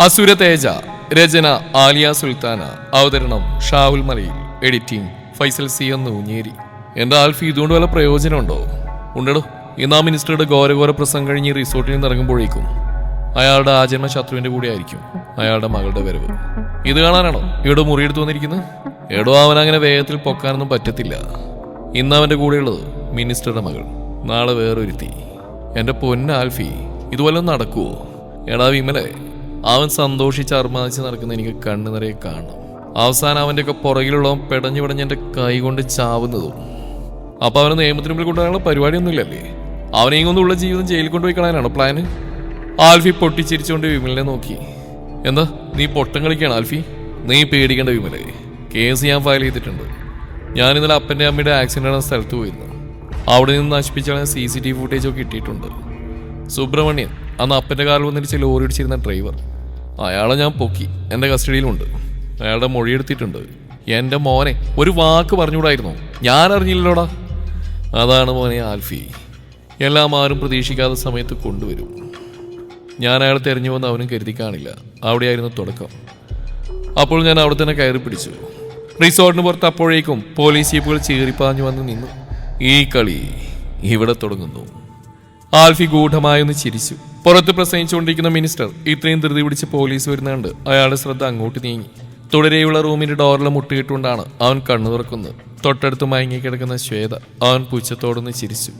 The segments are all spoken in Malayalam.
അസുര തേജ രചന ആലിയ സുൽത്താന അവതരണം ഷാവുൽ മലയിൽ എഡിറ്റിംഗ് ഫൈസൽ സി എന്ന് ഊഞ്ഞേരി എന്റെ ആൽഫി ഇതുകൊണ്ട് വല്ല പ്രയോജനമുണ്ടോ? ഉണ്ടോ ഇന്ന് ആ മിനിസ്റ്ററുടെ ഘോരഘോര പ്രസംഗം കഴിഞ്ഞ് റിസോർട്ടിൽ നിന്ന് ഇറങ്ങുമ്പോഴേക്കും അയാളുടെ ആജന്മ ശത്രുവിന്റെ കൂടെ ആയിരിക്കും അയാളുടെ മകളുടെ വരവ്. ഇത് കാണാനാണോ? ഇവിടെ മുറിയെടുത്ത് വന്നിരിക്കുന്നത് എടോ അവൻ അങ്ങനെ വേഗത്തിൽ പൊക്കാനൊന്നും പറ്റത്തില്ല. ഇന്ന് അവന്റെ കൂടെയുള്ളത് മിനിസ്റ്ററുടെ മകൾ. നാളെ വേറൊരുത്തി. എന്റെ പൊന്ന ആൽഫി ഇതുപോലെ നടക്കുവോ? എടാ വിമലെ അവൻ സന്തോഷിച്ച് അർമാദിച്ച് നടക്കുന്ന എനിക്ക് കണ്ണു നിറയെ കാണണം. അവസാനം അവന്റെ ഒക്കെ പുറകിലുള്ളവൻ പെടഞ്ഞു പെടഞ്ഞ് എന്റെ കൈ കൊണ്ട് ചാവുന്നതും. അപ്പോൾ അവനെ നിയമത്തിന് മുമ്പിൽ കൊണ്ടുപോകാനുള്ള പരിപാടിയൊന്നുമില്ലല്ലേ? അവനെയും കൊണ്ടുള്ള ജീവിതം ജയിലിൽ കൊണ്ടുപോയി കളയാനാണോ പ്ലാന് ആൽഫി പൊട്ടിച്ചിരിച്ചുകൊണ്ട് വിമലിനെ നോക്കി. എന്താ നീ പൊട്ടം കളിക്കാണ് ആൽഫി? നീ പേടിക്കേണ്ട വിമലെ കേസ് ഞാൻ ഫയൽ ചെയ്തിട്ടുണ്ട്. ഞാൻ ഇന്നലെ അപ്പന്റെ അമ്മയുടെ ആക്സിഡന്റ് നടന്ന സ്ഥലത്ത് പോയിരുന്നു. അവിടെ നിന്ന് നശിപ്പിച്ചാൽ C C T V footage ഒക്കെ കിട്ടിയിട്ടുണ്ട്. സുബ്രഹ്മണ്യൻ അന്ന് അപ്പന്റെ കാറിൽ വന്നിട്ട് ചില ഇടിച്ചിരുന്ന ഡ്രൈവർ അയാളെ ഞാൻ പൊക്കി. എന്റെ കസ്റ്റഡിയിലുണ്ട്. അയാളുടെ മൊഴിയെടുത്തിട്ടുണ്ട് എന്റെ മോനെ ഒരു വാക്ക് പറഞ്ഞുകൂടായിരുന്നു. ഞാൻ അറിഞ്ഞില്ലല്ലോടാ. അതാണ് മോനെ ആൽഫി. എല്ലാം ആരും പ്രതീക്ഷിക്കാത്ത സമയത്ത് കൊണ്ടുവരും. ഞാൻ അയാൾ തെരഞ്ഞു വന്ന് അവനും കരുതി കാണില്ല. അവിടെയായിരുന്നു തുടക്കം. അപ്പോൾ ഞാൻ അവിടെ തന്നെ കയറി പിടിച്ചു. റിസോർട്ടിന് പുറത്ത് അപ്പോഴേക്കും പോലീസ് ജീപ്പുകൾ ചീറിപ്പാഞ്ഞു വന്ന് നിന്നു. ഈ കളി ഇവിടെ തുടങ്ങുന്നു. ആൽഫി ഗൂഢമായൊന്ന് ചിരിച്ചു. പുറത്ത് പ്രസംഗിച്ചുകൊണ്ടിരിക്കുന്ന മിനിസ്റ്റർ ഇത്രയും ധൃതി പിടിച്ച് പോലീസ് വരുന്നുണ്ട് അയാളുടെ ശ്രദ്ധ അങ്ങോട്ട് നീങ്ങി. തുടരെയുള്ള റൂമിന്റെ ഡോറിൽ മുട്ടിയിട്ടുകൊണ്ടാണ് അവൻ കണ്ണു തുറക്കുന്നത്. തൊട്ടടുത്ത് മയങ്ങിക്കിടക്കുന്ന ശ്വേത അവൻ പുച്ഛത്തോടൊന്ന് ചിരിച്ചു.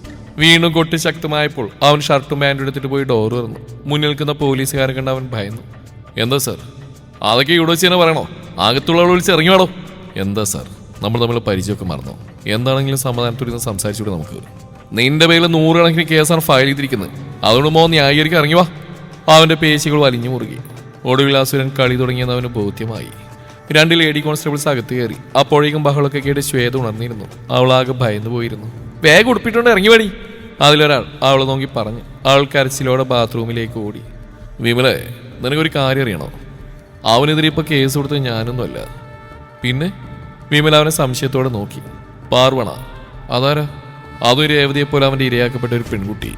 വീണ്ടും കൊട്ടി ശക്തമായപ്പോൾ അവൻ ഷർട്ടും പാന്റും എടുത്തിട്ട് പോയി ഡോർ തുറന്നു. മുന്നിൽ നിൽക്കുന്ന പോലീസുകാരെ കണ്ട് അവൻ ഭയന്നു. എന്താ സാർ? അതൊക്കെ ഇവിടെ വെച്ച് തന്നെ പറയണോ? ആകത്തുള്ളവൾ വിളിച്ച് ഇറങ്ങി വേണോ എന്താ സാർ? നമ്മൾ തമ്മിൽ പരിചയമൊക്കെ മറന്നോ? എന്താണെങ്കിലും സമാധാനത്തോടെ സംസാരിച്ചുകൂടെ നമുക്ക്? നിന്റെ പേരിൽ നൂറുകണക്കിന് കേസാണ് ഫയൽ ചെയ്തിരിക്കുന്നത്. അതുകൊണ്ട് മോ ന്യായീകരിക്കാൻ ഇറങ്ങി വാ. അവന്റെ പേശികൾ വലിഞ്ഞു മുറുകി. ഒടുവിൽ അസുരൻ കളി തുടങ്ങിയെന്ന് അവന് ബോധ്യമായി. രണ്ട് ലേഡി കോൺസ്റ്റബിൾസ് അകത്ത് കയറി. അപ്പോഴേക്കും ബഹളമൊക്കെ കേട്ട് ശ്വേത ഉണർന്നിരുന്നു. അവളാകെ ഭയന്നു പോയിരുന്നു. വേഗം ഉടുപ്പിട്ടുണ്ട് ഇറങ്ങി വേടി. അതിലൊരാൾ അവളെ നോക്കി പറഞ്ഞു. അവൾ കരച്ചിലോടെ ബാത്റൂമിലേക്ക് ഓടി. വിമലെ നിനക്കൊരു കാര്യം അറിയണോ? അവനെതിരെ ഇപ്പൊ കേസ് കൊടുത്തത് ഞാനൊന്നുമല്ല. പിന്നെ? വിമല അവനെ സംശയത്തോടെ നോക്കി. പാർവണ അതാരാ? അതും രേവതിയെ പോലെ അവന്റെ ഇരയാക്കപ്പെട്ട ഒരു പെൺകുട്ടി.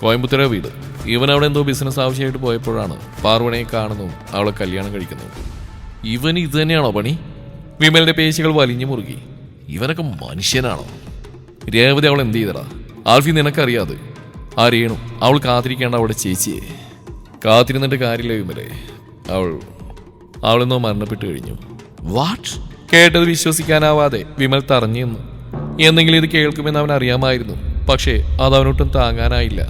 കോയമ്പത്തൂര വീട്. ഇവൻ അവിടെ എന്തോ ബിസിനസ് ആവശ്യമായിട്ട് പോയപ്പോഴാണ് പാർവണയെ കാണുന്നു അവളെ കല്യാണം കഴിക്കുന്നു. ഇവൻ ഇത് തന്നെയാണോ പണി? വിമലിന്റെ പേശികൾ വലിഞ്ഞു മുറുകി. ഇവനൊക്കെ മനുഷ്യനാണോ? രേവതി അവൾ എന്ത് ചെയ്തടാ? ആൽഫി നിനക്കറിയാതെ. അറിയണം അവൾ കാത്തിരിക്കേണ്ട അവിടെ ചേച്ചിയെ. കാത്തിരുന്നിട്ട് കാര്യമില്ല വിമലെ. അവൾ അവളെന്നോ മരണപ്പെട്ടു കഴിഞ്ഞു. വാട്ട് കേട്ടത് വിശ്വസിക്കാനാവാതെ വിമൽ തറഞ്ഞു നിന്നു എന്തെങ്കിലും ഇത് കേൾക്കുമെന്ന് അവൻ അറിയാമായിരുന്നു. പക്ഷേ അത് അവനൊട്ടും താങ്ങാനായില്ല.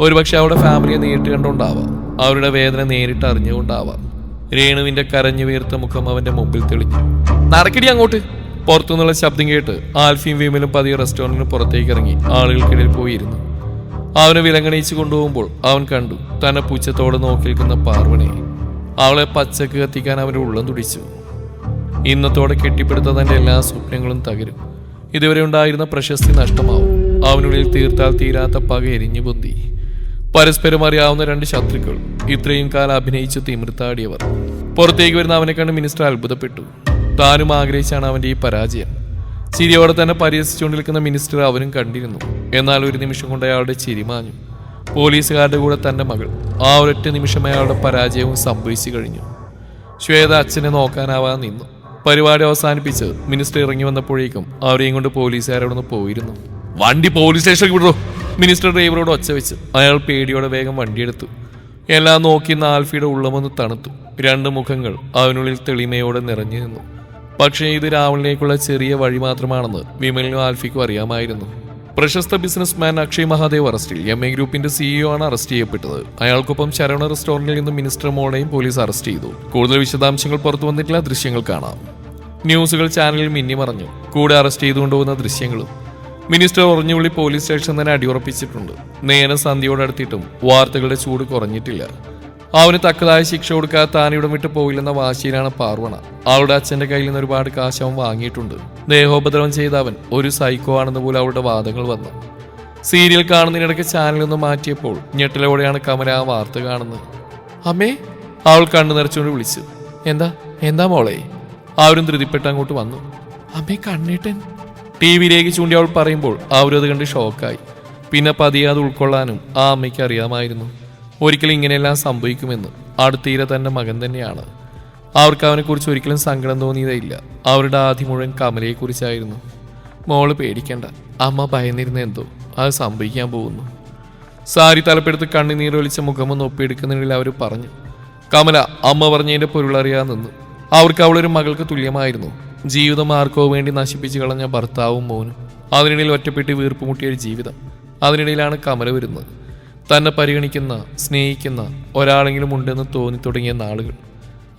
ഒരുപക്ഷെ അവളുടെ ഫാമിലിയെ നേരിട്ട് കണ്ടുകൊണ്ടാവാം. അവരുടെ വേദന നേരിട്ട് അറിഞ്ഞുകൊണ്ടാവാം. രേണുവിന്റെ കരഞ്ഞു വീർത്ത മുഖം അവന്റെ മുമ്പിൽ തെളിഞ്ഞു. നടക്കടി അങ്ങോട്ട്. പുറത്തുനിന്നുള്ള ശബ്ദം കേട്ട് ആൽഫിയും വീമലും പതിയെ റെസ്റ്റോറന്റിന് പുറത്തേക്ക് ഇറങ്ങി ആളുകൾക്കിടയിൽ പോയിരുന്നു. അവനെ വിലങ്ങണിച്ച് കൊണ്ടുപോകുമ്പോൾ അവൻ കണ്ടു തന്നെ പുച്ഛത്തോടെ നോക്കി നിൽക്കുന്ന പാർവണയെ അവളെ പച്ചക്ക് കത്തിക്കാൻ അവന്റെ ഉള്ളം തുടിച്ചു. ഇന്നത്തോടെ കെട്ടിപ്പടുത്ത തന്റെ എല്ലാ സ്വപ്നങ്ങളും തകരും. ഇതുവരെ ഉണ്ടായിരുന്ന പ്രശസ്തി നഷ്ടമാവും. അവനുള്ളിൽ തീർത്താൽ തീരാത്ത പക എരിഞ്ഞു പൊന്തി. പരസ്പരം അറിയാവുന്ന രണ്ട് ശത്രുക്കൾ ഇത്രയും കാലം അഭിനയിച്ച് തിമിർത്താടിയവർ. പുറത്തേക്ക് വരുന്ന അവനെ കണ്ട് മിനിസ്റ്റർ അത്ഭുതപ്പെട്ടു. താനും ആഗ്രഹിച്ചാണ് അവന്റെ ഈ പരാജയം. ചിരിയോടെ തന്നെ പരിഹസിച്ചുകൊണ്ടിരിക്കുന്ന മിനിസ്റ്റർ അവനും കണ്ടിരുന്നു. എന്നാൽ ഒരു നിമിഷം കൊണ്ട് അയാളുടെ ചിരി മാഞ്ഞു. പോലീസുകാരുടെ കൂടെ തന്റെ മകൾ. ആ ഒരൊറ്റ നിമിഷം അയാളുടെ പരാജയവും സംഭവിച്ചു കഴിഞ്ഞു. ശ്വേത അച്ഛനെ നോക്കാനാവാതെ നിന്നു. പരിപാടി അവസാനിപ്പിച്ച് മിനിസ്റ്റർ ഇറങ്ങി വന്നപ്പോഴേക്കും അവരെയും കൊണ്ട് പോലീസുകാരോടൊന്ന് പോയിരുന്നു. വണ്ടി പോലീസ് സ്റ്റേഷനിലേക്ക് വിടുന്നു മിനിസ്റ്റർ ഡ്രൈവറോട് ഒച്ച വെച്ച് അയാൾ പേടിയോടെ വേഗം വണ്ടിയെടുത്തു എല്ലാം നോക്കി ആൽഫിയുടെ ഉള്ളമൊന്ന് തണുത്തു. രണ്ട് മുഖങ്ങൾ അവനുള്ളിൽ തെളിമയോടെ നിറഞ്ഞു നിന്നു. പക്ഷേ ഇത് രാവിലേക്കുള്ള ചെറിയ വഴി മാത്രമാണെന്ന് വിമലിനും ആൽഫിക്കും അറിയാമായിരുന്നു. പ്രശസ്ത ബിസിനസ്മാൻ അക്ഷയ് മഹാദേവ് അറസ്റ്റിൽ എം എ ഗ്രൂപ്പിന്റെ സിഇഒ ആണ് അറസ്റ്റ് ചെയ്യപ്പെട്ടത്. അയാൾക്കൊപ്പം ശരവണ റെസ്റ്റോറന്റിൽ നിന്ന് മിനിസ്റ്റർ മോളെയും പോലീസ് അറസ്റ്റ് ചെയ്തു. കൂടുതൽ വിശദാംശങ്ങൾ പുറത്തു വന്നിട്ടില്ല. ദൃശ്യങ്ങൾ കാണാം. ന്യൂസുകൾ ചാനലിൽ മിന്നിമറഞ്ഞു കൂടെ അറസ്റ്റ് ചെയ്തുകൊണ്ടുപോകുന്ന ദൃശ്യങ്ങളും മിനിസ്റ്റർ ഉറഞ്ഞുള്ളി പോലീസ് സ്റ്റേഷൻ തന്നെ അടിയുറപ്പിച്ചിട്ടുണ്ട്. നേരം സന്ധ്യയോടടുത്തിട്ടും വാർത്തകളുടെ ചൂട് കുറഞ്ഞിട്ടില്ല. അവന് തക്കതായ ശിക്ഷ കൊടുക്കാതെ താൻ ഇവിടം വിട്ടു പോയില്ലെന്ന വാശിയിലാണ് പാർവണ. അവളുടെ അച്ഛന്റെ കയ്യിൽ നിന്ന് ഒരുപാട് കാശ് അവൻ വാങ്ങിയിട്ടുണ്ട്. ദേഹോപദ്രവം ചെയ്ത അവൻ ഒരു സൈക്കോ ആണെന്ന് പോലും അവളുടെ വാദങ്ങൾ വന്നു. സീരിയൽ കാണുന്നതിനിടയ്ക്ക് ചാനലിൽ നിന്ന് മാറ്റിയപ്പോൾ ഞെട്ടലോടെയാണ് കമല ആ വാർത്ത കാണുന്നത്. അമ്മേ അവൾ കണ്ണു നിറച്ചുകൊണ്ട് വിളിച്ചു. എന്താ എന്താ മോളെ? അവരും ധൃതിപ്പെട്ട് അങ്ങോട്ട് വന്നു. അമ്മേ കണ്ണിട്ടൻ. ടി വിയിലേക്ക് ചൂണ്ടി അവൾ പറയുമ്പോൾ അവരും അത് കണ്ട് ഷോക്കായി. പിന്നെ പതിയാതെ ഉൾക്കൊള്ളാനും ആ അമ്മയ്ക്ക് അറിയാമായിരുന്നു. ഒരിക്കലും ഇങ്ങനെയെല്ലാം സംഭവിക്കുമെന്ന്. അടുത്തീര തന്റെ മകൻ തന്നെയാണ്. അവർക്ക് അവനെക്കുറിച്ച് ഒരിക്കലും സങ്കടം തോന്നിയതേയില്ല. അവരുടെ ആദ്യം മുഴുവൻ കമലയെക്കുറിച്ചായിരുന്നു. മോൾ പേടിക്കണ്ട. അമ്മ ഭയന്നിരുന്ന എന്തോ. അത് സംഭവിക്കാൻ പോകുന്നു. സാരി തലപ്പെടുത്ത് കണ്ണുനീർ ഒലിച്ച മുഖമൊന്ന് ഒപ്പിയെടുക്കുന്നതിൽ അവർ പറഞ്ഞു കമല അമ്മ പറഞ്ഞതിന്റെ പൊരുളറിയാൻ നിന്നു. അവർക്ക് അവളൊരു മകൾക്ക് തുല്യമായിരുന്നു. ജീവിതം ആർക്കോ വേണ്ടി നശിപ്പിച്ചു കളഞ്ഞ ഭർത്താവും മോനും. അതിനിടയിൽ ഒറ്റപ്പെട്ട് വീർപ്പുമുട്ടിയ ഒരു ജീവിതം. അതിനിടയിലാണ് കമല വരുന്നത്. തന്നെ പരിഗണിക്കുന്ന സ്നേഹിക്കുന്ന ഒരാളെങ്കിലും ഉണ്ടെന്ന് തോന്നി തുടങ്ങിയ നാളുകൾ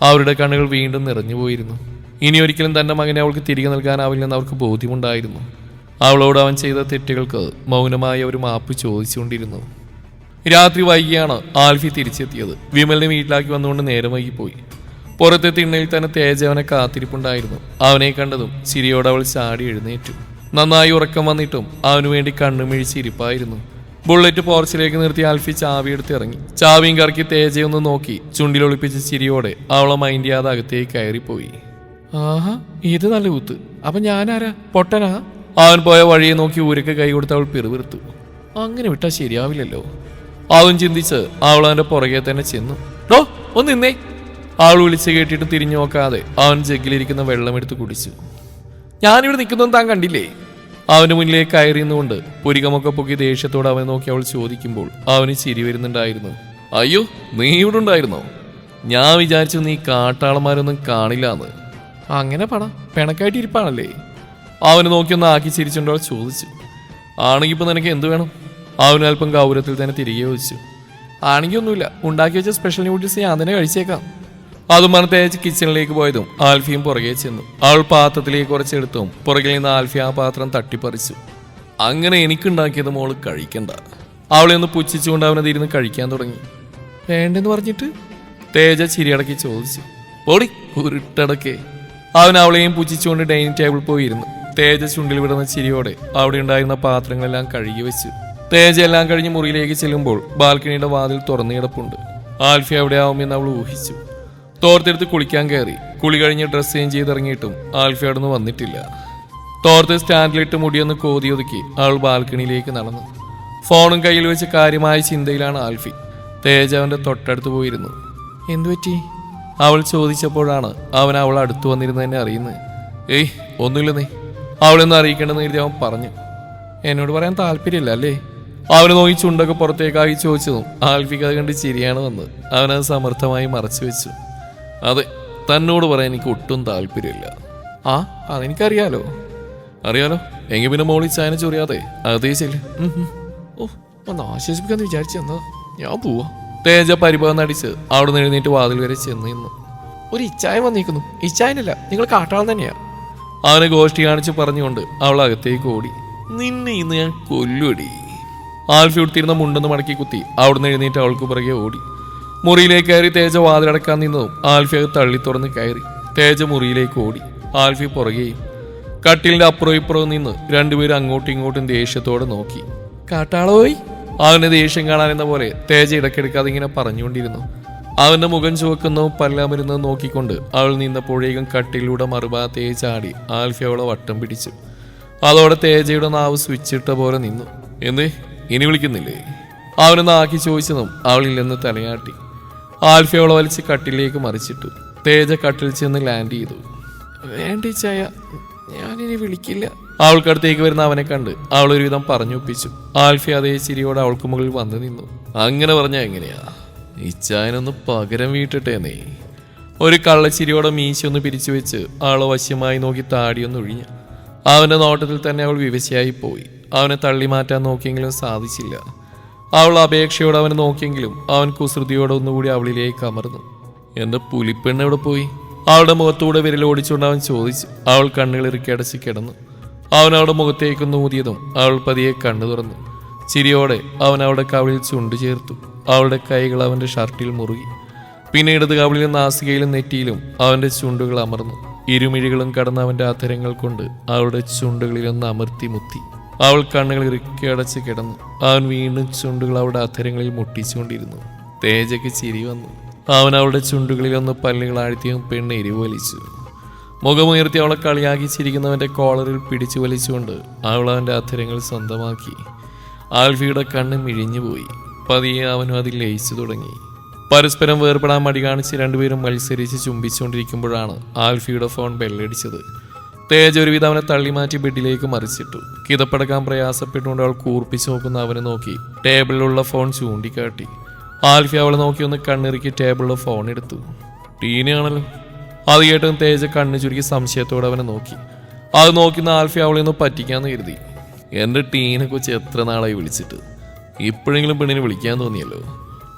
അവരുടെ കണ്ണുകൾ വീണ്ടും നിറഞ്ഞുപോയിരുന്നു ഇനി ഒരിക്കലും തന്റെ മകനെ അവൾക്ക് തിരികെ നൽകാനാവില്ലെന്ന് അവർക്ക് ബോധ്യമുണ്ടായിരുന്നു. അവളോട് അവൻ ചെയ്ത തെറ്റുകൾക്ക് മൗനമായ ഒരു മാപ്പ് ചോദിച്ചുകൊണ്ടിരുന്നു. രാത്രി വൈകിയാണ് ആൽഫി തിരിച്ചെത്തിയത്. വിമലിനെ വീട്ടിലാക്കി വന്നുകൊണ്ട് നേരം വൈകിപ്പോയി. പുറത്തെ തിണ്ണയിൽ തന്നെ തേജ അവനെ കാത്തിരിപ്പുണ്ടായിരുന്നു. അവനെ കണ്ടതും ചിരിയോടെ അവൾ ചാടി എഴുന്നേറ്റു. നന്നായി ഉറക്കം വന്നിട്ടും അവനു വേണ്ടി കണ്ണുമിഴിച്ച് ഇരിപ്പായിരുന്നു. ബുള്ളറ്റ് പോർച്ചിലേക്ക് നിർത്തി ആൽഫി ചാവി എടുത്ത് ഇറങ്ങി. ചാവിയും കറക്കി തേജയൊന്ന് നോക്കി. ചുണ്ടിലൊളിപ്പിച്ച ചിരിയോടെ അവളെ മൈൻഡ് ചെയ്യാതെ അകത്തേക്ക് കയറിപ്പോയി. ആഹാ ഇത് നല്ല കുത്ത്. അപ്പൊ ഞാനാരാ? പൊട്ടനാ? അവൻ പോയ വഴിയെ നോക്കി ഊരക്ക് കൈ കൊടുത്ത് അവൾ പിറുപിറുത്തു. അങ്ങനെ വിട്ടാ ശരിയാവില്ലല്ലോ. അവൻ ചിന്തിച്ച് അവൾ അവന്റെ പുറകെ തന്നെ ചെന്നു. ഡോ ഒന്ന് നിന്നേ. അവൾ വിളിച്ച് കേട്ടിട്ട് തിരിഞ്ഞു നോക്കാതെ അവൻ ജഗ്ഗിലിരിക്കുന്ന വെള്ളമെടുത്ത് കുടിച്ചു. ഞാനിവിടെ നിൽക്കുന്നതും താൻ കണ്ടില്ലേ? അവന് മുന്നിലേക്ക് കയറിയുന്നുകൊണ്ട് പുരികമൊക്കെ പൊക്കി ദേഷ്യത്തോടെ അവനെ നോക്കി അവൾ ചോദിക്കുമ്പോൾ അവന് ചിരി വരുന്നുണ്ടായിരുന്നു. അയ്യോ നീ ഇവിടെ ഉണ്ടായിരുന്നോ? ഞാൻ വിചാരിച്ചു നീ കാട്ടാളന്മാരൊന്നും കാണില്ല എന്ന് അങ്ങനെ പണ പിണക്കായിട്ട് ഇരിപ്പാണല്ലേ? അവന് നോക്കിയൊന്ന് ആക്കി ചിരിച്ചുകൊണ്ട് അവൾ ചോദിച്ചു. ആണെങ്കിൽ ഇപ്പൊ നിനക്ക് എന്ത് വേണം? അവന് അല്പം ഗൗരവത്തിൽ തന്നെ തിരികെ ചോദിച്ചു. ആണെങ്കിൽ ഒന്നുമില്ല ഉണ്ടാക്കി വെച്ച സ്പെഷ്യൽ ന്യൂഡിൽസ് ഞാൻ തന്നെ കഴിച്ചേക്കാം. അതും പറഞ്ഞ് കിച്ചണിലേക്ക് പോയതും ആൽഫിയും പുറകെ ചെന്നു. അവൾ പാത്രത്തിലേക്ക് കുറച്ചെടുത്തും പുറകിൽ നിന്ന് ആൽഫി ആ പാത്രം തട്ടിപ്പറിച്ചു. അങ്ങനെ എനിക്കുണ്ടാക്കിയത് മോൾ കഴിക്കണ്ട. അവളെ ഒന്ന് പുച്ഛിച്ചുകൊണ്ട് അവനത് ഇരുന്ന് കഴിക്കാൻ തുടങ്ങി. വേണ്ടെന്ന് പറഞ്ഞിട്ട്? തേജ ചിരിയടക്കി ചോദിച്ചു. പൊടി ഉരുട്ടടക്കേ. അവൻ അവളെയും പുച്ഛിച്ചുകൊണ്ട് ഡൈനിങ് ടേബിൾ പോയിരുന്നു തേജ ചുണ്ടിൽ വിടുന്ന ചിരിയോടെ അവിടെ ഉണ്ടായിരുന്ന പാത്രങ്ങളെല്ലാം കഴുകി വെച്ചു. തേജ എല്ലാം കഴിഞ്ഞ് മുറിയിലേക്ക് ചെല്ലുമ്പോൾ ബാൽക്കണിയുടെ വാതിൽ തുറന്നു കിടപ്പുണ്ട്. ആൽഫി അവിടെ ആവുമെന്ന് അവൾ ഊഹിച്ചു. തോർത്തെടുത്ത് കുളിക്കാൻ കയറി. കുളി കഴിഞ്ഞ് ഡ്രസ്സ് ചേഞ്ച് ചെയ്തിറങ്ങിയിട്ടും ആൽഫി അവിടെ നിന്ന് വന്നിട്ടില്ല. തോർത്ത് സ്റ്റാൻഡിലിട്ട് മുടിയൊന്ന് കോതിയൊതുക്കി അവൾ ബാൽക്കണിയിലേക്ക് നടന്നു. ഫോണും കയ്യിൽ വെച്ച് കാര്യമായ ചിന്തയിലാണ് ആൽഫി. തേജ അവന്റെ തൊട്ടടുത്ത് പോയിരുന്നു. എന്തുപറ്റി അവൾ ചോദിച്ചപ്പോഴാണ് അവൻ അവൾ അടുത്ത് വന്നിരുന്നതന്നെ അറിയുന്നത്. ഏയ് ഒന്നുമില്ല നീ. അവളൊന്നും അറിയിക്കേണ്ടെന്ന് കരുതി അവൻ പറഞ്ഞു. എന്നോട് പറയാൻ താല്പര്യമില്ല അല്ലേ? അവൻ നോക്കി ചുണ്ടൊക്കെ പുറത്തേക്കാക്കി ചോദിച്ചതും ആൽഫിക്ക് അത് കണ്ട് ചിരിയാണ് വന്നത്. അവനത് സമർത്ഥമായി മറച്ചു വെച്ചു. അതെ തന്നോട് പറയാൻ എനിക്ക് ഒട്ടും താല്പര്യമില്ല. ആ അതെനിക്കറിയാലോ. അറിയാലോ എങ്കിൽ പിന്നെ മോളി ചായന ചൊറിയാതെ. അതേ ചെല്ല്. ഓ ഒന്ന് ആശ്വസിപ്പിക്കാന്ന് വിചാരിച്ചു എന്നാ ഞാൻ പോവാ. തേജ പരിഭവം നടിച്ച് അവിടെ നിന്ന് എഴുന്നേറ്റ് വാതിൽ വരെ ചെന്ന് നിന്നു. ഒരു ഇച്ചായ വന്നിരിക്കുന്നു ഇച്ചായനല്ല നിങ്ങൾ കാട്ടാളം തന്നെയാ. അവനെ ഗോഷ്ടി കാണിച്ച് പറഞ്ഞുകൊണ്ട് അവൾ അകത്തേക്ക് ഓടി. നിന്നെ ഇന്ന് ഞാൻ കൊല്ലുടി ആൽഫി ഉടുത്തിരുന്ന മുണ്ടെന്ന് മടക്കി കുത്തി അവിടുന്ന് എഴുന്നേറ്റ് അവൾക്ക് പുറകെ ഓടി. മുറിയിലേക്ക് കയറി തേജ വാതിലടക്കാൻ നിന്നതും ആൽഫി അത് തള്ളി തുറന്ന് കയറി. തേജ മുറിയിലേക്ക് ഓടി. ആൽഫി പുറകെയും കട്ടിലിന്റെ അപ്പുറം ഇപ്പുറവും നിന്ന് രണ്ടുപേരും അങ്ങോട്ടും ഇങ്ങോട്ടും ദേഷ്യത്തോടെ നോക്കി. കാട്ടാളോയി അവന്റെ ദേഷ്യം കാണാൻ എന്ന പോലെ തേജ ഇടയ്ക്കിടയ്ക്ക് അതിങ്ങനെ പറഞ്ഞുകൊണ്ടിരുന്നു. അവന്റെ മുഖം ചുവക്കുന്നതും പല്ലാമരുന്നതും നോക്കിക്കൊണ്ട് അവൾ നിന്നപ്പോഴേക്കും കട്ടിലൂടെ മറുഭാഗത്തേ തേജാടി ആൽഫി അവളെ വട്ടം പിടിച്ചു. അതോടെ തേജയുടെ നാവ് സ്വിച്ചിട്ട പോലെ നിന്നു. എന്തേ? ഇനി വിളിക്കുന്നില്ലേ? അവനൊന്ന് ആക്കി ചോദിച്ചതും അവളില്ലെന്ന് തലയാട്ടി. ആൽഫി അവളെ വലിച്ച് കട്ടിലേക്ക് മറിച്ചിട്ടു. തേജ കട്ടിൽ ചെന്ന് ലാൻഡ് ചെയ്തു. വേണ്ടി ചായ ഞാനിനി വിളിക്കില്ല. അവൾക്കടുത്തേക്ക് വരുന്ന അവനെ കണ്ട് അവൾ ഒരുവിധം പറഞ്ഞൊപ്പിച്ചു. ആൽഫി അതേ ചിരിയോടെ അവൾക്ക് മുകളിൽ വന്നു നിന്നു. അങ്ങനെ പറഞ്ഞ എങ്ങനെയാ? ഇച്ചായനൊന്ന് പകരം വീട്ടിട്ടേ നീ. ഒരു കള്ളച്ചിരിയോടെ മീശയൊന്ന് പിരിച്ചു വെച്ച് ആളെ വശ്യമായി നോക്കി താടിയൊന്ന് ഒഴിഞ്ഞു. അവന്റെ നോട്ടത്തിൽ തന്നെ അവൾ വിവശയായി പോയി. അവനെ തള്ളി മാറ്റാൻ നോക്കിയെങ്കിലും സാധിച്ചില്ല. അവൾ അപേക്ഷയോടെ അവനെ നോക്കിയെങ്കിലും അവൻ കുസൃതിയോടെ ഒന്നുകൂടി അവളിലേക്ക് അമർന്നു. എന്റെ പുലിപ്പെണ്ണ് എവിടെ പോയി? അവളുടെ മുഖത്തൂടെ വിരലോടിച്ചുകൊണ്ട് അവൻ ചോദിച്ചു. അവൾ കണ്ണുകൾ ഇറുക്കി അടച്ച് കിടന്നു. അവൻ അവളുടെ മുഖത്തേക്ക് നൂതിയതും അവൾ പതിയെ കണ്ണു തുറന്നു. ചിരിയോടെ അവൻ അവളുടെ കവിളിൽ ചുണ്ടു ചേർത്തു. അവളുടെ കൈകൾ അവന്റെ ഷർട്ടിൽ മുറുകി. പിന്നെ ഇടത് കവിളിലും നാസികയിലും നെറ്റിയിലും അവന്റെ ചുണ്ടുകൾ അമർന്നു. ഇരുമിഴികളും കടന്ന അവന്റെ അധരങ്ങൾ കൊണ്ട് അവളുടെ ചുണ്ടുകളിലൊന്ന് അമർത്തി മുത്തി. അവൾ കണ്ണുകൾ ഇറുക്കി അടച്ച് കിടന്നു. അവൻ വീണ്ടും ചുണ്ടുകൾ അവളുടെ അധരങ്ങളിൽ മുട്ടിച്ചുകൊണ്ടിരുന്നു. തേജയ്ക്ക് ചിരി വന്നു. അവൻ അവളുടെ ചുണ്ടുകളിൽ ഒന്ന് പല്ലുകൾ ആഴ്ത്തിയും പെണ്ണ് എരിവലിച്ചു മുഖമുയർത്തി അവളെ കളിയാക്കി ചിരിക്കുന്നവന്റെ കോളറിൽ പിടിച്ചു വലിച്ചുകൊണ്ട് അവൾ അവന്റെ അധരങ്ങൾ സ്വന്തമാക്കി. ആൽഫിയുടെ കണ്ണ് മിഴിഞ്ഞുപോയി. പതിയെ അവനും അതിൽ ലയിച്ചു തുടങ്ങി. പരസ്പരം വേർപെടാൻ മടി കാണിച്ച് രണ്ടുപേരും മത്സരിച്ച് ചുംബിച്ചുകൊണ്ടിരിക്കുമ്പോഴാണ് ആൽഫിയുടെ ഫോൺ ബെല്ലടിച്ചത്. തേജ് ഒരുവിധം അവനെ തള്ളിമാറ്റി ബെഡിലേക്ക് മറിച്ചിട്ടു. കിതപ്പടക്കാൻ പ്രയാസപ്പെട്ടുകൊണ്ട് അവൾ കൂർപ്പിച്ചു നോക്കുന്ന അവനെ നോക്കി. ടേബിളിലുള്ള ഫോൺ ചൂണ്ടിക്കാട്ടി. ആൽഫി അവളെ നോക്കി ഒന്ന് കണ്ണിറുക്കി ടേബിളിലെ ഫോൺ എടുത്തു. ടീനയാണല്ലോ അത് കേട്ടും തേജ കണ്ണു ചുരുക്കി സംശയത്തോടെ അവനെ നോക്കി. അത് നോക്കുന്ന ആൽഫി അവളെ ഒന്ന് പറ്റിക്കാന്ന് കരുതി. എന്റെ ടീനെ കുറിച്ച് എത്ര നാളായി വിളിച്ചിട്ട്? ഇപ്പോഴെങ്കിലും പെണ്ണിനെ വിളിക്കാൻ തോന്നിയല്ലോ.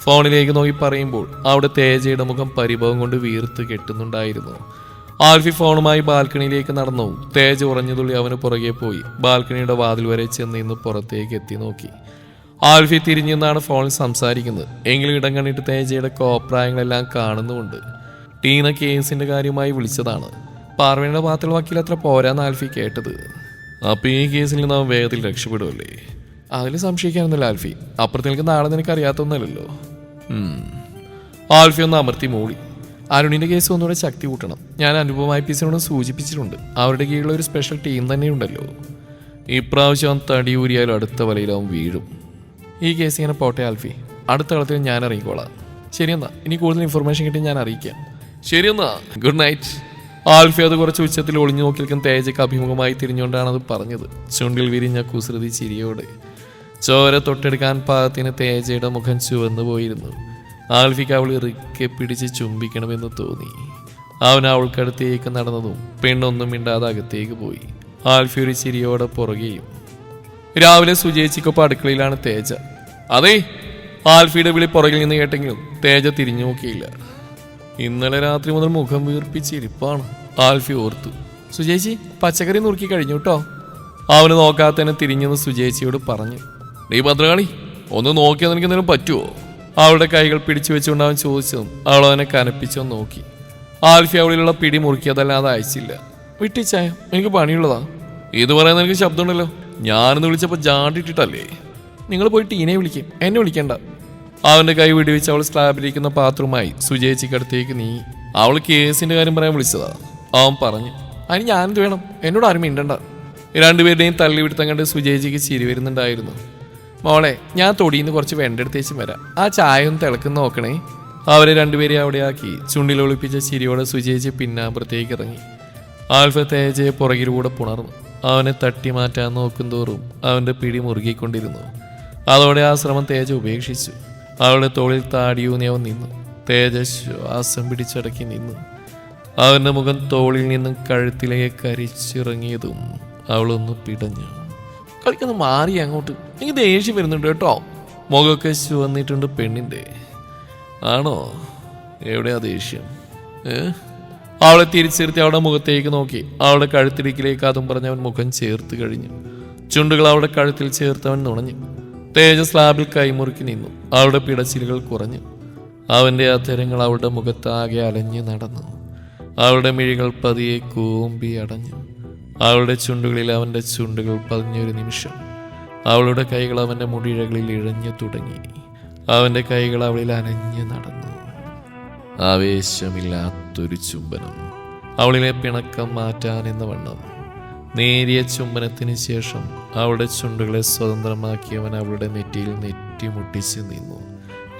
ഫോണിലേക്ക് നോക്കി പറയുമ്പോൾ അവിടെ തേജയുടെ മുഖം പരിഭവം കൊണ്ട് വീർത്ത് കെട്ടുന്നുണ്ടായിരുന്നു. ആൽഫി ഫോണുമായി ബാൽക്കണിയിലേക്ക് നടന്നു. തേജ് ഉറഞ്ഞതുള്ളി അവന് പുറകെ പോയി. ബാൽക്കണിയുടെ വാതിൽ വരെ ചെന്ന് ഇന്ന് പുറത്തേക്ക് എത്തി നോക്കി. ആൽഫി തിരിഞ്ഞു നിന്നാണ് ഫോണിൽ സംസാരിക്കുന്നത്. എങ്കിലും ഇടം കണ്ടിട്ട് തേജയുടെ കോപ്രായങ്ങളെല്ലാം കാണുന്നുമുണ്ട്. ടീന കേസിന്റെ കാര്യമായി വിളിച്ചതാണ്. പാർവണിയുടെ ഭാഗത്തുള്ള വക്കീൽ അത്ര പോരാന്ന് ആൽഫി കേട്ടത്. അപ്പൊ ഈ കേസിൽ അവൻ വേഗത്തിൽ രക്ഷപ്പെടുമല്ലേ അതിൽ സംശയിക്കാനൊന്നുമില്ല ആൽഫി. അപ്പുറത്ത് നിൽക്കുന്ന ആളെ നിനക്ക് അറിയാത്തൊന്നല്ലോ ആൽഫി ഒന്ന് അമർത്തി മൂളി. അരുണിന്റെ കേസ് ഒന്നുകൂടെ ശക്തി കൂട്ടണം. ഞാൻ അനുപമ ഐ പി സിനോട് സൂചിപ്പിച്ചിട്ടുണ്ട്. അവരുടെ കീഴിലുള്ള ഒരു സ്പെഷ്യൽ ടീം തന്നെയുണ്ടല്ലോ. ഇപ്രാവശ്യം അവൻ തടിയൂരിയാലും അടുത്ത വലയിലാവും വീഴും. ഈ കേസ് ഇങ്ങനെ പോട്ടെ ആൽഫി. അടുത്ത കളത്തിൽ ഞാൻ അറിയിക്കോളാം ശരിയെന്നാ ഇനി കൂടുതൽ ഇൻഫർമേഷൻ കിട്ടി ഞാൻ അറിയിക്കാം. ശരിയെന്നാ ഗുഡ് നൈറ്റ് ആൽഫി അത് കുറച്ച് ഉച്ചത്തിൽ ഒളിഞ്ഞു നോക്കി നിൽക്കുന്ന തേജയ്ക്ക് അഭിമുഖമായി തിരിഞ്ഞുകൊണ്ടാണ് അത് പറഞ്ഞത്. ചുണ്ടിൽ വിരിഞ്ഞ കുസൃതി ചിരിയോടെ. ചോര തൊട്ടെടുക്കാൻ പാകത്തിന് തേജയുടെ മുഖം ചുവന്നു പോയിരുന്നു ആൽഫിക്ക് അവൾ ഇറുക്കെ പിടിച്ച് ചുംബിക്കണമെന്ന് തോന്നി. അവൻ അവൾക്കടുത്തേക്ക് നടന്നതും പെണ്ണൊന്നും മിണ്ടാതെ അകത്തേക്ക് പോയി. ആൽഫി ഒരു ചിരിയോടെ പുറകെയും രാവിലെ സുജയിച്ചിക്കൊപ്പം അടുക്കളയിലാണ് തേജ. അതെ ആൽഫിയുടെ വിളി പുറകിൽ നിന്ന് കേട്ടെങ്കിലും തേജ തിരിഞ്ഞു നോക്കിയില്ല. ഇന്നലെ രാത്രി മുതൽ മുഖം വീർപ്പിച്ചിരിപ്പാണ്. ആൽഫി ഓർത്തു. സുജേച്ചി പച്ചക്കറി നുറുക്കി കഴിഞ്ഞു കേട്ടോ. അവന് നോക്കാതെ തന്നെ തിരിഞ്ഞെന്ന് സുജേച്ചിയോട് പറഞ്ഞു. നീ ഭദ്രകാളി ഒന്ന് നോക്കിയാൽ നിനക്ക് എന്തെങ്കിലും പറ്റുമോ അവളുടെ കൈകൾ പിടിച്ചു വെച്ചുകൊണ്ട് അവൻ ചോദിച്ചതും അവൾ അവനെ കനപ്പിച്ചോ നോക്കി. ആൽഫി അവളിലുള്ള പിടി മുറുക്കിയതല്ലാതെ അയച്ചില്ല. വിട്ടിച്ചായ എനിക്ക് പണിയുള്ളതാ. ഇത് പറയാൻ നിനക്ക് ശബ്ദമുണ്ടല്ലോ. ഞാനെന്ന് വിളിച്ചപ്പോൾ ജാണ്ടിട്ടിട്ടല്ലേ? നിങ്ങൾ പോയി ടീനെ വിളിക്കും. എന്നെ വിളിക്കണ്ട. അവന്റെ കൈ വിടിവെച്ച് അവൾ സ്ലാബിലിരിക്കുന്ന പാത്രവുമായി സുജയിച്ചിക്കടുത്തേക്ക് നീ അവൾ കേസിന്റെ കാര്യം പറയാൻ വിളിച്ചതാ. അവൻ പറഞ്ഞു അതിന് ഞാനെന്ത് വേണം? എന്നോട് ആരും മിണ്ടണ്ട. രണ്ടുപേരുടെയും തള്ളി വിടുത്തം കണ്ട് സുജയിച്ചിക്ക് ചിരി വരുന്നുണ്ടായിരുന്നു. മോളെ ഞാൻ തൊടിയിൽ നിന്ന് കുറച്ച് വെണ്ടെടുത്തേച്ച് വരാം. ആ ചായ ഒന്ന് തിളക്കുന്ന നോക്കണേ. അവരെ രണ്ടുപേരെ അവിടെയാക്കി. ചുണ്ടിൽ ഒളിപ്പിച്ച ചിരിയോടെ സുജയിച്ച് പിന്നാമ്പുറത്തേക്ക് ഇറങ്ങി. ആൽഫ തേജയെ പുറകിലൂടെ പുണർന്നു. അവനെ തട്ടി മാറ്റാൻ നോക്കുന്തോറും അവന്റെ പിടി മുറുകിക്കൊണ്ടിരുന്നു. അതോടെ ആ ശ്രമം തേജ ഉപേക്ഷിച്ചു. അവളുടെ തോളിൽ താടിയൂന്നി അവൻ നിന്നു. തേജ ശ്വാസം പിടിച്ചടക്കി നിന്നു. അവന്റെ മുഖം തോളിൽ നിന്നും കഴുത്തിലേക്ക് കരിച്ചിറങ്ങിയതും അവളൊന്ന് പിടഞ്ഞു. കളിക്കൊന്ന് മാറി അങ്ങോട്ട്. എനിക്ക് ദേഷ്യം വരുന്നുണ്ട് കേട്ടോ. മുഖമൊക്കെ ചുവന്നിട്ടുണ്ട് പെണ്ണിന്റെ. ആണോ? എവിടെയാ ദേഷ്യം? അവളെ തിരിച്ചിരുത്തി അവളുടെ മുഖത്തേക്ക് നോക്കി. അവളുടെ കഴുത്തിടിക്കിലേക്ക് അതും പറഞ്ഞ് അവൻ മുഖം ചേർത്ത് കഴിഞ്ഞു. ചുണ്ടുകൾ അവളുടെ കഴുത്തിൽ ചേർത്ത് അവൻ നുണഞ്ഞു. തേജ സ്ലാബിൽ കൈമുറുക്കി നിന്നു. അവളുടെ പിടച്ചിലുകൾ കുറഞ്ഞു. അവന്റെ അധരങ്ങൾ അവളുടെ മുഖത്താകെ അലഞ്ഞു നടന്നു. അവളുടെ മിഴികൾ പതിയെ കൂമ്പി അടഞ്ഞു. അവളുടെ ചുണ്ടുകളിൽ അവന്റെ ചുണ്ടുകൾ പതിഞ്ഞൊരു നിമിഷം. അവളുടെ കൈകൾ അവന്റെ മുടിയിഴകളിൽ ഇഴഞ്ഞു തുടങ്ങി. അവന്റെ കൈകൾ അവളിൽ അനഞ്ഞു നടന്നു. ആവേശമില്ലാത്തൊരു ചുംബനം. അവളിലെ പിണക്കം മാറ്റാൻ എന്ന വണ്ണം. നേരിയ ചുംബനത്തിന് ശേഷം അവളുടെ ചുണ്ടുകളെ സ്വതന്ത്രമാക്കിയവൻ അവളുടെ നെറ്റിയിൽ നെറ്റിമുട്ടിച്ച് നിന്നു.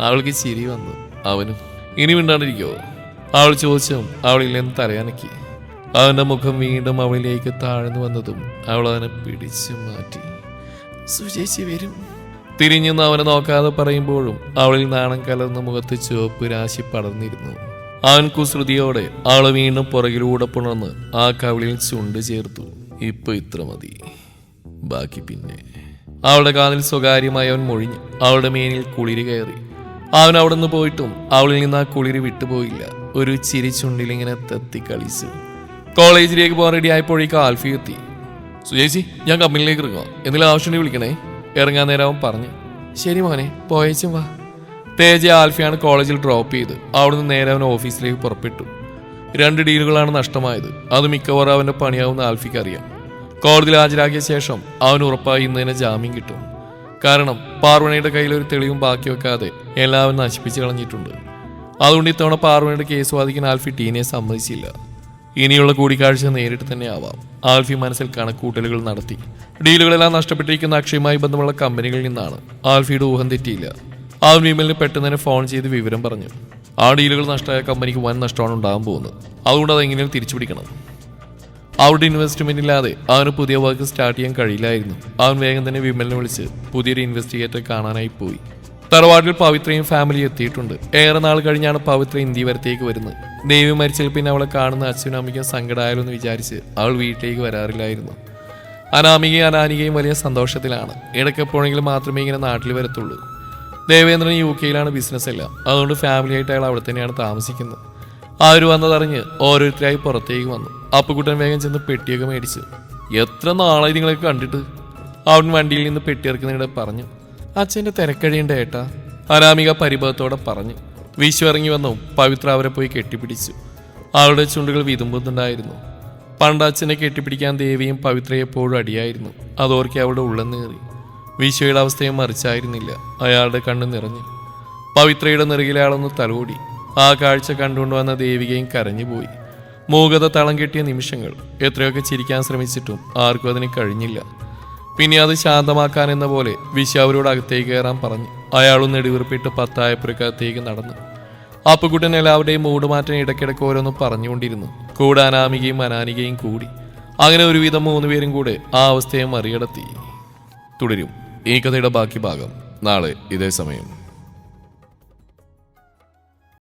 അവൾക്ക് ചിരി വന്നു. അവനും ഇനി മിണ്ടാണ്ടിരിക്കോ? അവൾ ചോദിച്ചും അവളിൽ നിന്ന് തലയാനക്കി. അവന്റെ മുഖം വീണ്ടും അവളിലേക്ക് താഴ്ന്നു വന്നതും അവൾ അവനെ പിടിച്ചു മാറ്റി. സുചേച്ചി വരും. തിരിഞ്ഞെന്ന് അവനെ നോക്കാതെ പറയുമ്പോഴും അവളിൽ നാണം കലർന്ന മുഖത്ത് ചുവപ്പ് രാശി പടർന്നിരുന്നു. അവൻ കുസൃതിയോടെ അവളെ വീണ്ടും പുറകിലൂടെ പുണർന്ന് ആ കവിളിൽ ചുണ്ട് ചേർത്തു. ഇപ്പൊ ഇത്ര മതി. ബാക്കി പിന്നെ. അവളുടെ കാതിൽ സ്വകാര്യമായി അവൻ മൊഴിഞ്ഞു അവളുടെ മേനിൽ കുളിര് കയറി. അവൻ അവിടെ നിന്ന് പോയിട്ടും അവളിൽ നിന്ന് ആ കുളിര് വിട്ടുപോയില്ല. ഒരു ചിരി ചുണ്ടിലിങ്ങനെ തത്തി കളിച്ചു. കോളേജിലേക്ക് പോകാൻ റെഡി ആയപ്പോഴേക്ക് ആൽഫി എത്തി. സുജേച്ചി ഞാൻ കമ്പനിയിലേക്ക് ഇറങ്ങുക എന്തെങ്കിലും ആവശ്യമുണ്ടെങ്കിൽ വിളിക്കണേ. ഇറങ്ങാൻ നേരം പറഞ്ഞു. ശരി മോനെ പോയച്ചും വാ. തേജ ആൽഫിയാണ് കോളേജിൽ ഡ്രോപ്പ് ചെയ്ത്. അവിടുന്ന് നേരെ അവൻ ഓഫീസിലേക്ക് പുറപ്പെട്ടു. രണ്ട് ഡീലുകളാണ് നഷ്ടമായത്. അത് മിക്കവാറും അവന്റെ പണിയാവുന്ന ആൽഫിക്ക് അറിയാം. കോടതിയിൽ ഹാജരാക്കിയ ശേഷം അവൻ ഉറപ്പായി ഇന്ന് തന്നെ ജാമ്യം കിട്ടും. കാരണം പാർവണിയുടെ കയ്യിൽ ഒരു തെളിവും ബാക്കി വെക്കാതെ എല്ലാവരും നശിപ്പിച്ചു കളഞ്ഞിട്ടുണ്ട്. അതുകൊണ്ട് ഇത്തവണ പാർവണിയുടെ കേസ് വാദിക്കാൻ ആൽഫി ടീനെ സമ്മതിച്ചില്ല. ഇനിയുള്ള കൂടിക്കാഴ്ച നേരിട്ട് തന്നെ ആവാം. ആൽഫി മനസ്സിൽ കണക്കൂട്ടലുകൾ നടത്തി. ഡീലുകളെല്ലാം നഷ്ടപ്പെട്ടിരിക്കുന്ന അക്ഷയമായി ബന്ധമുള്ള കമ്പനികളിൽ നിന്നാണ് ആൽഫിയുടെ ഊഹം തെറ്റിയില്ല. ആൽഫി പെട്ടെന്ന് തന്നെ ഫോൺ ചെയ്ത് വിവരം പറഞ്ഞു. ആ ഡീലുകൾ നഷ്ടമായ കമ്പനിക്ക് വൻ നഷ്ടമാണ് ഉണ്ടാകാൻ പോകുന്നത്. അതുകൊണ്ട് അതെങ്ങനെയും തിരിച്ചു പിടിക്കണം അവരുടെ ഇൻവെസ്റ്റ്മെന്റ് ഇല്ലാതെ അവന് പുതിയ വർക്ക് സ്റ്റാർട്ട് ചെയ്യാൻ കഴിയില്ലായിരുന്നു. അവൻ വേഗം തന്നെ വിമലിനെ വിളിച്ച് പുതിയൊരു ഇൻവെസ്റ്റിഗേറ്റർ കാണാനായി പോയി. തറവാട്ടിൽ പവിത്രയും ഫാമിലി എത്തിയിട്ടുണ്ട്. ഏറെ നാൾ കഴിഞ്ഞാണ് പവിത്ര ഇന്ത്യ വരത്തേക്ക് വരുന്നത്. ദേവി മരിച്ചതിൽ പിന്നെ അവളെ കാണുന്ന അച്ഛനും അമ്മയ്ക്കും സങ്കടമായാലോ എന്ന് വിചാരിച്ച് അവൾ വീട്ടിലേക്ക് വരാറില്ലായിരുന്നു. അനാമികയും അനാനികയും വലിയ സന്തോഷത്തിലാണ്. ഇടയ്ക്കെപ്പോഴെങ്കിലും മാത്രമേ ഇങ്ങനെ നാട്ടിൽ വരത്തുള്ളൂ. ദേവേന്ദ്രൻ യു കെയിലാണ് ബിസിനസ് എല്ലാം. അതുകൊണ്ട് ഫാമിലി ആയിട്ട് അയാൾ അവിടെ തന്നെയാണ് താമസിക്കുന്നത്. ആര് വന്നതറിഞ്ഞ് ഓരോരുത്തരായി പുറത്തേക്ക് വന്നു. അപ്പുകുട്ടൻ വേഗം ചെന്ന് പെട്ടിയൊക്കെ മേടിച്ചു. എത്ര നാളായി നിങ്ങളൊക്കെ കണ്ടിട്ട്? അവൻ വണ്ടിയിൽ നിന്ന് പെട്ടി ഇറക്കുന്നതിടെ പറഞ്ഞു. അച്ഛന്റെ തിരക്കഴിയണ്ട ഏട്ടാ. അനാമിക പരിഭവത്തോടെ പറഞ്ഞു. വിശ്വ ഇറങ്ങി വന്നു പവിത്ര അവരെ പോയി കെട്ടിപ്പിടിച്ചു. അവളുടെ ചുണ്ടുകൾ വിതുമ്പുന്നുണ്ടായിരുന്നു. പണ്ട് അച്ഛനെ കെട്ടിപ്പിടിക്കാൻ ദേവിയും പവിത്രയെ എപ്പോഴും അടിയായിരുന്നു. അതോർക്കെ അവളുടെ നേറി. വിശ്വയുടെ അവസ്ഥയും മറിച്ചായിരുന്നില്ല. അയാളുടെ കണ്ണ് നിറഞ്ഞു. പവിത്രയുടെ നെറുകിലയാളൊന്ന് തലോടി. ആ കാഴ്ച കണ്ടുകൊണ്ട് വന്ന ദേവികയും കരഞ്ഞുപോയി മൂകത തളം കെട്ടിയ നിമിഷങ്ങൾ. എത്രയൊക്കെ ചിരിക്കാൻ ശ്രമിച്ചിട്ടും ആർക്കും അതിന് കഴിഞ്ഞില്ല. പിന്നെ അത് ശാന്തമാക്കാൻ എന്ന പോലെ വിശി അവരോട് അകത്തേക്ക് കയറാൻ പറഞ്ഞു. അയാളും നെടുവീർപ്പിട്ട് പത്തായപ്പുരക്കകത്തേക്ക് നടന്നു. അപ്പുകുട്ടൻ എല്ലാവരുടെയും മൂടുമാറ്റം ഇടയ്ക്കിടയ്ക്ക് ഓരോന്ന് പറഞ്ഞുകൊണ്ടിരുന്നു. കൂടെ അനാമികയും അനാനികയും കൂടി. അങ്ങനെ ഒരുവിധം മൂന്നുപേരും കൂടെ ആ അവസ്ഥയെ മറികടത്തി. തുടരും. ഈ കഥയുടെ ബാക്കി ഭാഗം നാളെ ഇതേ സമയം.